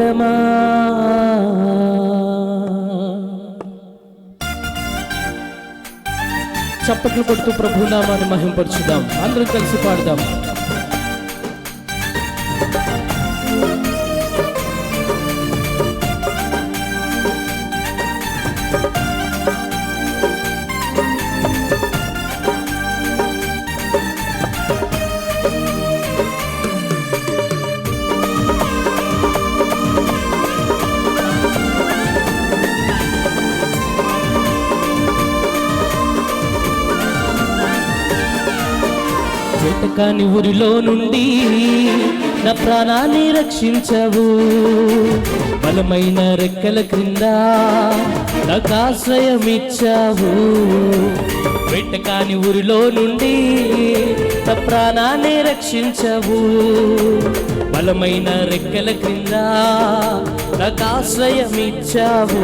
ఎడమా చప్పట్లు కొడుతూ ప్రభునామాన్ని మహింపరుచుదాం. అందరం కలిసి పాడదాం. కాని ఊరిలో నుండి నా ప్రాణాన్ని రక్షించవు. బలమైన రెక్కల క్రింద నాకు ఆశ్రయం వెంట కాని ఊరిలో నుండి నా ప్రాణాన్ని రక్షించవు. బలమైన రెక్కల క్రింద నాకు ఇచ్చావు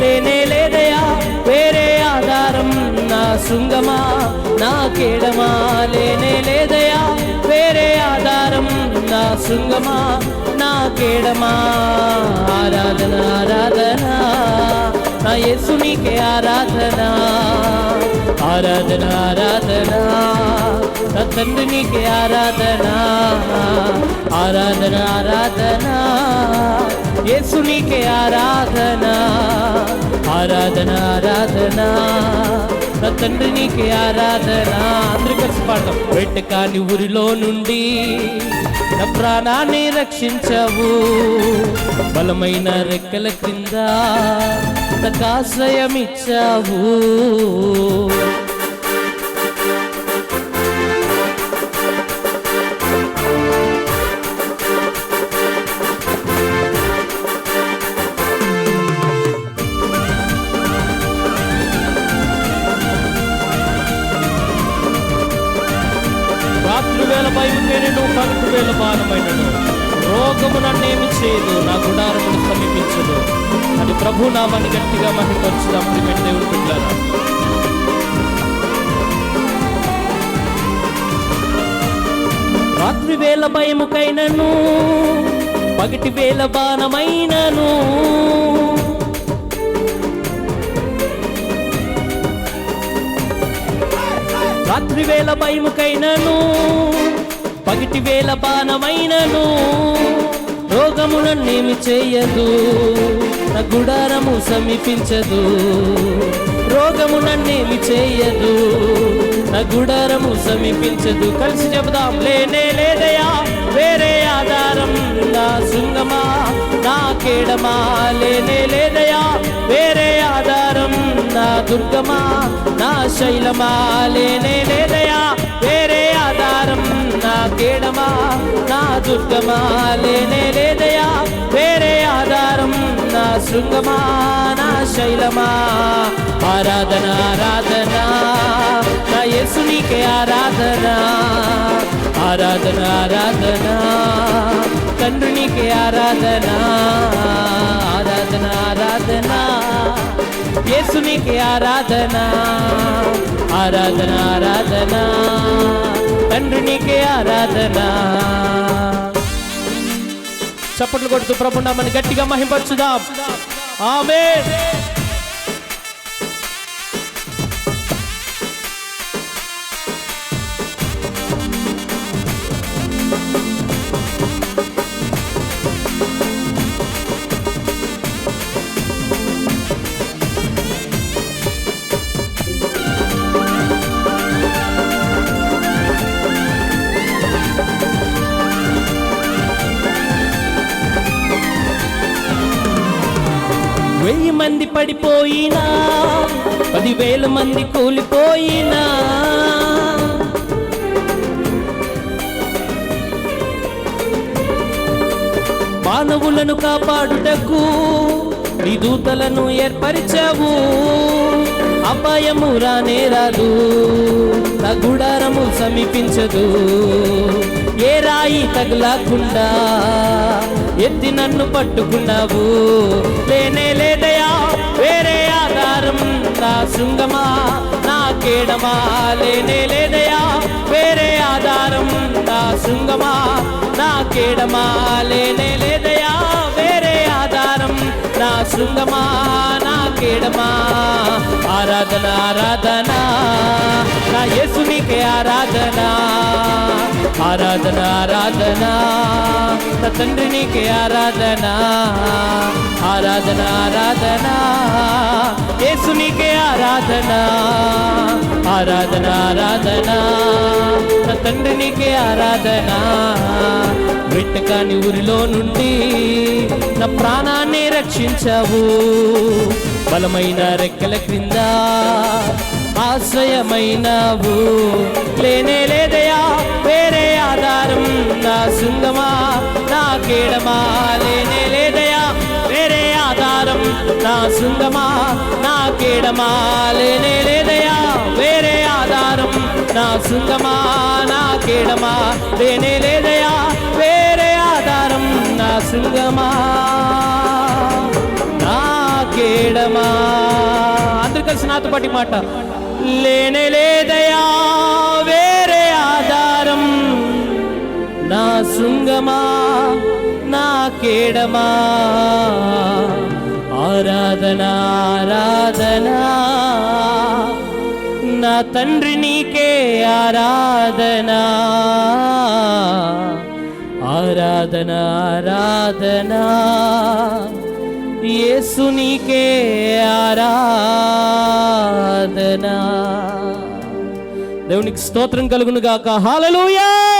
లేనే లేదయా వేరే ఆధారం శృంగమా? నా కేడమా? లేనే లేదయా? వేరే ఆధారం నా శృంగమా? నా కేడమా? ఆరాధన ఆరాధన. నా యేసునికే ఆరాధన. ఆరాధన ఆరాధన. నా తండ్రినికే ఆరాధన. ఆరాధన ఆరాధన. యేసునికే ఆరాధన. ఆరాధన ఆరాధన. తండ్రి నీకే ఆరాధన. అందరూ కలిసి పాడతాం. వెంటకాని ఊరిలో నుండి నా ప్రాణాన్ని రక్షించవు. బలమైన రెక్కల కింద నాకు ఆశ్రయం ఇచ్చావు పగటి రోగము నన్నేమి చేయదు నా గుడారమును సమీపించదు. అని ప్రభు నామాన్ని గట్టిగా మహిపరచుదాం ప్రియమైన దేవుడు పెట్టారు రాత్రి వేల భయముకైనను పగటి వేల బాణమైనను. రాత్రి వేల భయముకైనను పగిటి వేల బాణమైనను రోగము నన్నేమి చేయదు నా గుడారము సమీపించదు రోగము నన్నేమి చేయదు నా గుడారము సమీపించదు. కలిసి చెబుదాం లేనే లేదయా వేరే ఆధారం నా శృంగమా నా కేడమా? లేనే లేదయా వేరే ఆధారం నా దుర్గమా నా శైలమా? లేనే నా దుర్గమా లేనే లేదయా వేరే ఆధారం నా శృంగమా నా శైలమా? ఆరాధన ఆరాధన నా యేసునికే ఆరాధన? ఆరాధన ఆరాధన తండ్రినికే ఆరాధన? ఆరాధన ఆరాధన యేసునికే ఆరాధన? ఆరాధన ఆరాధన తండ్రినికి ఆరాధన. చప్పట్లు కొడుతూ ప్రభునామని గట్టిగా మహింపరచుదాం. ఆమె మంది పడిపోయినా పదివేల మంది కూలిపోయినా. మానవులను కాపాడుటకు నీ దూతలను ఏర్పరిచావు. అపాయము రానే రాదు నా గుడారము సమీపించదు. ఏ రాయి తగలకుండా ఎత్తి నన్ను పట్టుకున్నావు. లేనే లేదయా నా శృంగమా నా కేడమా లేనే లేదయా వేరే ఆధారం నా శృంగమా నా కేడమా లేనే లేదయా వేరే ఆధారం నా శృంగమా నా కేడమా. ఆరాధన ఆరాధన నా యేసునికే ఆరాధన. ఆరాధన ఆరాధన నా తండ్రినికే ఆరాధన. ఆరాధన ఆరాధన ఆరాధన ఆరాధన ఆరాధన నా తండ్రి నీకే ఆరాధన వెట్టకాని ఊరిలో నుండి నా ప్రాణాన్ని రక్షించావు బలమైన రెక్కల క్రింద ఆశ్రయమైనవు లేనే లేదయా వేరే ఆధారం నా శృంగమా నా కేడమా లేనే లేదయా వేరే ఆధారం నా శృంగమా నా కేడమా వేరే ఆధారం నా శృంగమా నా కేడమా లేనే లేదయా వేరే ఆధారం నా శృంగమా నా కేడమా అందరు కలిసి నాతో పాటి మాట లేనే లేదయా వేరే ఆధారం నా శృంగమా నా కేడమా ఆరాధన ఆరాధన. నా తండ్రి నీకే ఆరాధన. ఆరాధన ఆరాధన. యేసు నీకే ఆరాధన. దేవునికి స్తోత్రం కలుగును గాక హాలలుయా